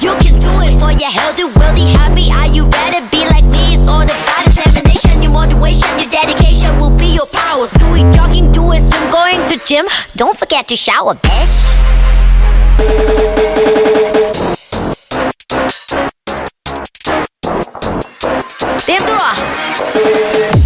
You can do it for your healthy, wealthy, happy. Are you ready? Be like me, it's all about determination. Your motivation, your dedication will be your power. powers. Doing jogging, doing swim? going to gym. Don't forget to shower, bitch. 내 들어와.